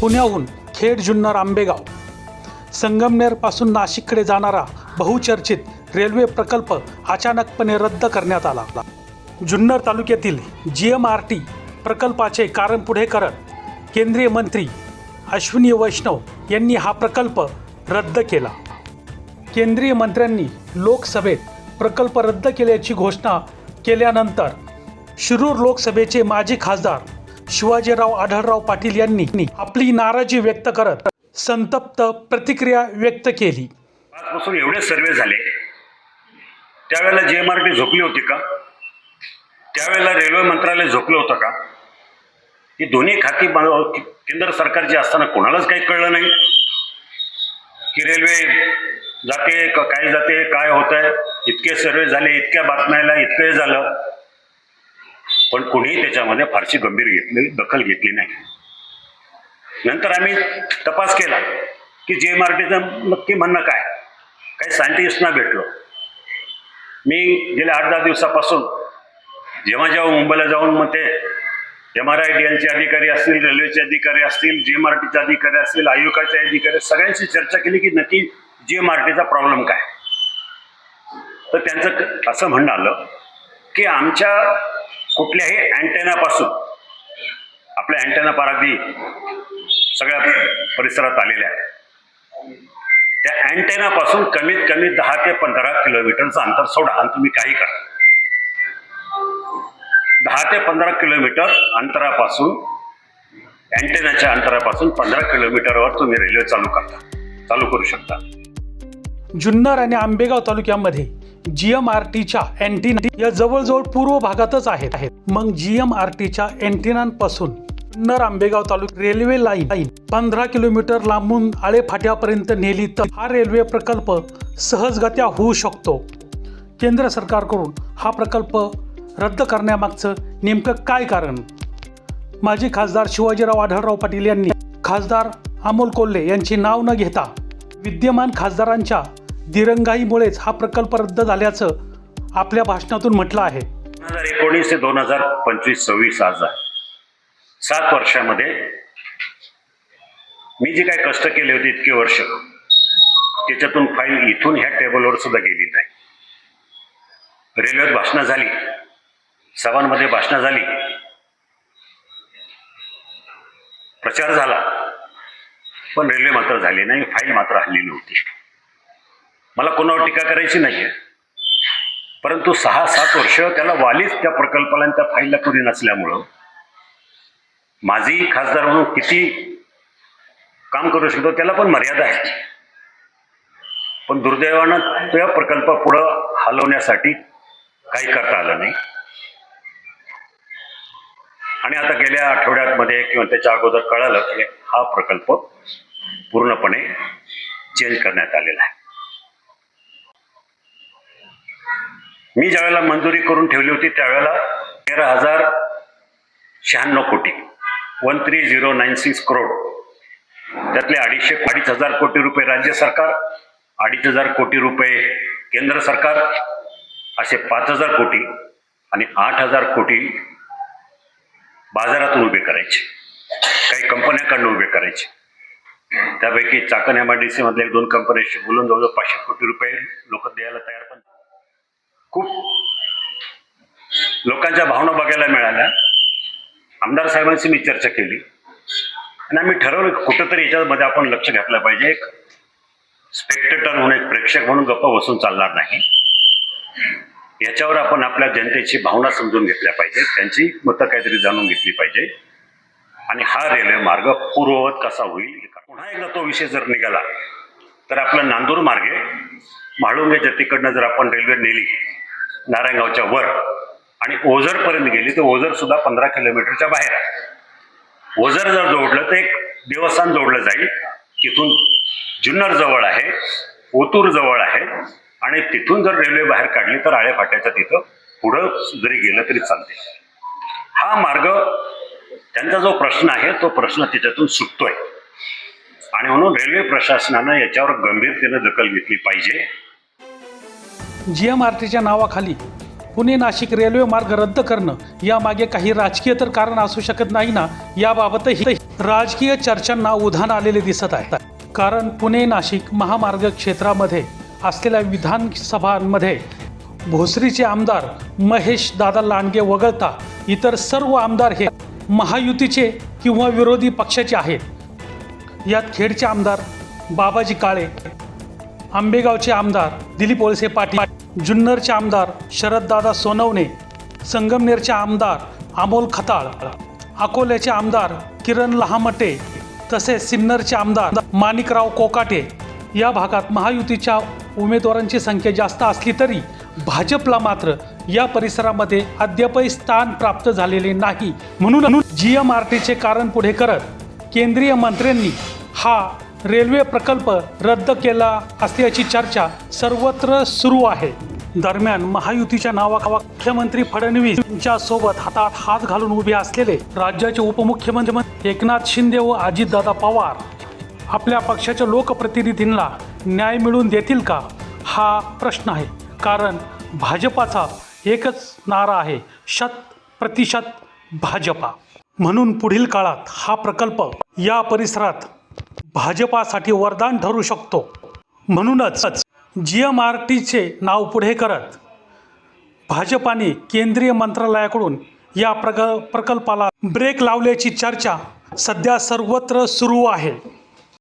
पुण्याहून खेड जुन्नर आंबेगाव. संगमनेरपासून नाशिककडे जाणारा बहुचर्चित रेल्वे प्रकल्प अचानकपणे रद्द करण्यात आला. जुन्नर तालुक्यातील जी एम आर टी प्रकल्पाचे कारण पुढे करत केंद्रीय मंत्री अश्विनी वैष्णव यांनी हा प्रकल्प रद्द केला. केंद्रीय मंत्र्यांनी लोकसभेत प्रकल्प रद्द केल्याची घोषणा केल्यानंतर शिरूर लोकसभेचे माजी खासदार शिवाजीराव आढळराव पाटील यांनी आपली नाराजी व्यक्त करत संतप्त प्रतिक्रिया व्यक्त केली. आजपासून एवढे सर्वे झाले. त्यावेळेला जे एम आर टी झोपली होती का? त्यावेळेला रेल्वे मंत्रालय झोपलं होतं का? ही दोन्ही खाती केंद्र सरकारची असताना कोणालाच काही कळलं नाही. की रेल्वे जाते काय जाते काय होत आहे इतके सर्वे झाले इतक्या बातम्याला इतकं झालं. पण कुणीही त्याच्यामध्ये फारशी गंभीर घेतली म्हणजे दखल घेतली नाही. नंतर आम्ही तपास केला की जे एम आर टीचं नक्की म्हणणं काय? काही सायंटिस्टना भेटलो. मी गेल्या आठ दहा दिवसापासून जेव्हा जेव्हा मुंबईला जाऊन मग ते एम आर आय डी एलचे अधिकारी असतील रेल्वेचे अधिकारी असतील जी एम आर टीचे अधिकारी असतील आयुकाचे अधिकारी सगळ्यांशी चर्चा केली की नक्की जी एम आर टीचा प्रॉब्लेम काय? तर त्यांचं असं म्हणणं आलं की आमच्या कुठल्याही अँटेनापासून आपल्या अँटेना पार सगळ्या परिसरात आलेल्या आहे त्या अँटेनापासून कमीत कमी दहा ते पंधरा किलोमीटरचं अंतर सोडा आणि तुम्ही काही करा. दहा ते पंधरा किलोमीटर अंतरापासून अँटेनाच्या अंतरापासून पंधरा किलोमीटरवर तुम्ही रेल्वे चालू करता चालू करू शकता. जुन्नर आणि आंबेगाव तालुक्यामध्ये जी एम आर टीच्या अँटिना या जवळजवळ पूर्व भागातच आहेत. आहेत. मग जी एम आर टीच्या अँटिनांपासून नर आंबेगाव तालुक्यात रेल्वे लाईन लाईन पंधरा किलोमीटर लांबून आळेफाट्यापर्यंत नेली तर हा रेल्वे प्रकल्प सहजगत्या होऊ शकतो. केंद्र सरकारकडून हा प्रकल्प रद्द करण्यामागचं नेमकं काय कारण? माजी खासदार शिवाजीराव आढळराव पाटील यांनी खासदार अमोल कोल्हे यांचे नाव न घेता विद्यमान खासदारांच्या दिरंगाईमुळेच हा प्रकल्प रद्द झाल्याचं आपल्या भाषणातून म्हटलं आहे. दोन हजार एकोणीस ते दोन हजार पंचवीस सव्वीस आज आहे. सात वर्षामध्ये मी जे काही कष्ट केले होते इतके वर्ष त्याच्यातून फाईल इथून ह्या टेबलवर सुद्धा गेली नाही. रेल्वेत भाषणं झाली सभांमध्ये भाषणं झाली प्रचार झाला पण रेल्वे मात्र झाली नाही फाईल मात्र हल्ली नव्हती. मला कोणावर टीका करायची नाहीये. परंतु सहा सात वर्ष त्याला वालीच त्या प्रकल्पाला आणि त्या फाईलला कोणी नसल्यामुळं माझी खासदार म्हणून किती काम करू शकतो त्याला पण मर्यादा आहे. पण दुर्दैवानं त्या प्रकल्प पुढं हलवण्यासाठी काही करता आलं नाही. आणि आता गेल्या आठवड्यामध्ये किंवा त्याच्या अगोदर कळालं की हा प्रकल्प पूर्णपणे चेंज करण्यात आलेला आहे. मी ज्यावेळेला मंजुरी करून ठेवली होती त्यावेळेला तेरा हजार शहाण्णव कोटी one three zero nine six crore. त्यातले अडीचशे अडीच हजार कोटी रुपये राज्य सरकार अडीच हजार कोटी रुपये केंद्र सरकार असे पाच हजार कोटी आणि आठ हजार कोटी बाजारातून उभे करायचे. काही कंपन्याकडनं उभे करायचे. त्यापैकी चाकण एम आय डी सीमधल्या एक दोन कंपन्यांशी बोलून जवळजवळ पाचशे कोटी रुपये खूप लोकांच्या भावना बघायला मिळाल्या. आमदार साहेबांशी मी चर्चा केली. आणि आम्ही ठरवलं कुठंतरी याच्यामध्ये आपण लक्ष घातलं पाहिजे. एक स्पेक्टेटर म्हणून एक प्रेक्षक म्हणून गप्पा बसून चालणार नाही. याच्यावर आपण आपल्या जनतेची भावना समजून घेतल्या पाहिजे त्यांची मतं काहीतरी जाणून घेतली पाहिजे. आणि हा रेल्वे मार्ग पूर्ववत कसा होईल पुन्हा एकदा तो विषय जर निघाला तर आपला नांदूर मार्गे म्हाळुंगेच्या तिकडनं जर आपण रेल्वे नेली नारायणगावच्या वर. आणि ओझरपर्यंत गेली तर ओझर सुद्धा पंधरा किलोमीटरच्या बाहेर. आहे ओझर जर जोडलं तर एक देवस्थान जोडलं जाईल. तिथून जुन्नर जवळ आहे ओतूर जवळ आहे. आणि तिथून जर रेल्वे बाहेर काढली तर आळेफाट्याच्या तिथं पुढं जरी गेलं तरी चालते हा मार्ग त्यांचा जो प्रश्न आहे तो प्रश्न त्याच्यातून सुटतोय. आणि म्हणून रेल्वे प्रशासनानं याच्यावर गंभीरतेनं दखल घेतली पाहिजे. जी एम आर टीच्या नावाखाली पुणे नाशिक रेल्वे मार्ग रद्द करणं यामागे काही राजकीय तर कारण असू शकत नाही ना याबाबतही राजकीय चर्चांना उधाण आलेले दिसत आहे. कारण पुणे नाशिक महामार्ग क्षेत्रामध्ये असलेल्या विधानसभांमध्ये भोसरीचे आमदार महेश दादा लांडगे वगळता इतर सर्व आमदार हे महायुतीचे किंवा विरोधी पक्षाचे आहेत. यात खेडचे आमदार बाबाजी काळे आंबेगावचे आमदार दिलीप वळसे पाटील जुन्नरचे आमदार शरददादा सोनवणे संगमनेरचे आमदार अमोल खताळ अकोल्याचे आमदार किरण लहामटे तसेच सिन्नरचे आमदार माणिकराव कोकाटे या भागात महायुतीच्या उमेदवारांची संख्या जास्त असली तरी भाजपला मात्र या परिसरामध्ये अद्यापही स्थान प्राप्त झालेले नाही. म्हणून जी एम आर टीचे कारण पुढे करत केंद्रीय मंत्र्यांनी हा रेल्वे प्रकल्प रद्द केला असल्याची चर्चा सर्वत्र सुरू आहे. दरम्यान महायुतीच्या नावाखावा मुख्यमंत्री फडणवीस यांच्या सोबत हातात हात घालून उभे असलेले राज्याचे उपमुख्यमंत्री एकनाथ शिंदे व अजितदादा पवार आपल्या पक्षाच्या लोकप्रतिनिधींना न्याय मिळवून देतील का? हा प्रश्न आहे. कारण भाजपाचा एकच नारा आहे शत प्रतिशत भाजपा. म्हणून पुढील काळात हा प्रकल्प या परिसरात भाजपासाठी वरदान ठरू शकतो. म्हणूनच जी एम आर टीचे नाव पुढे करत भाजपाने केंद्रीय मंत्रालयाकडून या प्रग प्रकल्पाला ब्रेक लावल्याची चर्चा सध्या सर्वत्र सुरू आहे.